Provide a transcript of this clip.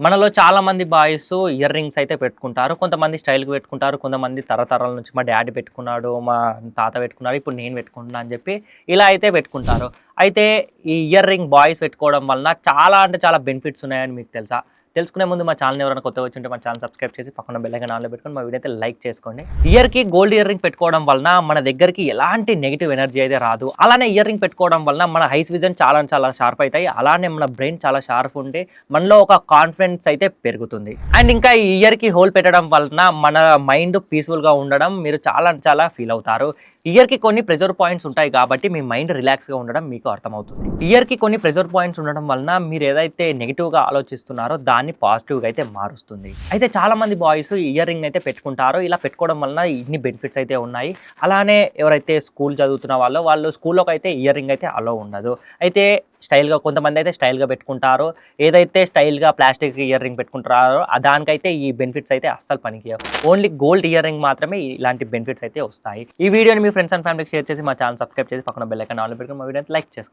మనలో చాలామంది boys ear rings అయితే పెట్టుకుంటారు. కొంతమంది స్టైల్కి పెట్టుకుంటారు. కొంతమంది తరతరాల నుంచి మా డాడీ పెట్టుకున్నాడు మా తాత పెట్టుకున్నాడు ఇప్పుడు నేను పెట్టుకుంటున్నా అని చెప్పి ఇలా అయితే పెట్టుకుంటారు. అయితే ఈ ఇయర్ రింగ్ బాయ్స్ పెట్టుకోవడం వలన చాలా అంటే చాలా బెనిఫిట్స్ ఉన్నాయని మీకు తెలుసా? తెలుసుకునే ముందు మా ఛానల్ ఎవరైనా కొత్త వచ్చి ఉంటే మా ఛానల్ సబ్స్క్రైబ్ చేసి పక్కన బెల్లైకన్ ఆన్లో పెట్టుకొని మా వీడియో అయితే లైక్ చేసుకోండి. ఇయర్కి గోల్డ్ ఇయర్ రింగ్ పెట్టుకోవడం వలన మన దగ్గరికి ఎలాంటి నెగిటివ్ ఎనర్జీ అయితే రాదు. అలానే ఇయర్ రింగ్ పెట్టుకోవడం వలన మన హైస్ విజన్ చాలా చాలా షార్ప్ అవుతాయి. అలానే మన బ్రెయిన్ చాలా షార్ప్ ఉంటే మనలో ఒక కాన్ఫిడెన్స్ అయితే పెరుగుతుంది. అండ్ ఇంకా ఈ ఇయర్కి హోల్ పెట్టడం వలన మన మైండ్ పీస్ఫుల్గా ఉండడం మీరు చాలా చాలా ఫీల్ అవుతారు. ఇయర్కి కొన్ని ప్రెజర్ పాయింట్స్ ఉంటాయి కాబట్టి మీ మైండ్ రిలాక్స్గా ఉండడం మీకు అర్థమవుతుంది. ఇయర్కి కొన్ని ప్రెజర్ పాయింట్స్ ఉండడం వలన మీరు ఏదైతే నెగిటివ్గా ఆలోచిస్తున్నారో దాన్ని పాజిటివ్గా అయితే మారుస్తుంది. అయితే చాలామంది బాయ్స్ ఇయర్ రింగ్ అయితే పెట్టుకుంటారో. ఇలా పెట్టుకోవడం వలన ఇన్ని బెనిఫిట్స్ అయితే ఉన్నాయి. అలానే ఎవరైతే స్కూల్ చదువుతున్న వాళ్ళో వాళ్ళు స్కూల్లోకి అయితే ఇయర్ రింగ్ అయితే అలో ఉండదు. అయితే స్టైల్గా కొంతమంది అయితే స్టైల్గా పెట్టుకుంటారు. ఏదైతే స్టైల్గా ప్లాస్టిక్ ఇయర్ రింగ్ పెట్టుకుంటారో దానికైతే ఈ బెనిఫిట్స్ అయితే అస్సలు పనికి ఓన్లీ గోల్డ్ ఇయర్ రింగ్ మాత్రమే ఇలాంటి బెనిఫిట్స్ అయితే వస్తాయి. ఈ వీడియోని మీ ఫ్రెండ్స్ అండ్ ఫ్యామిలీకి షేర్ చేసి మా ఛానల్ సబ్స్క్రైబ్ చేసి పక్కన బెల్ ఐకాన్ ఆన్ పెట్టుకుని మా వీడియోని లైక్ చేసుకోండి.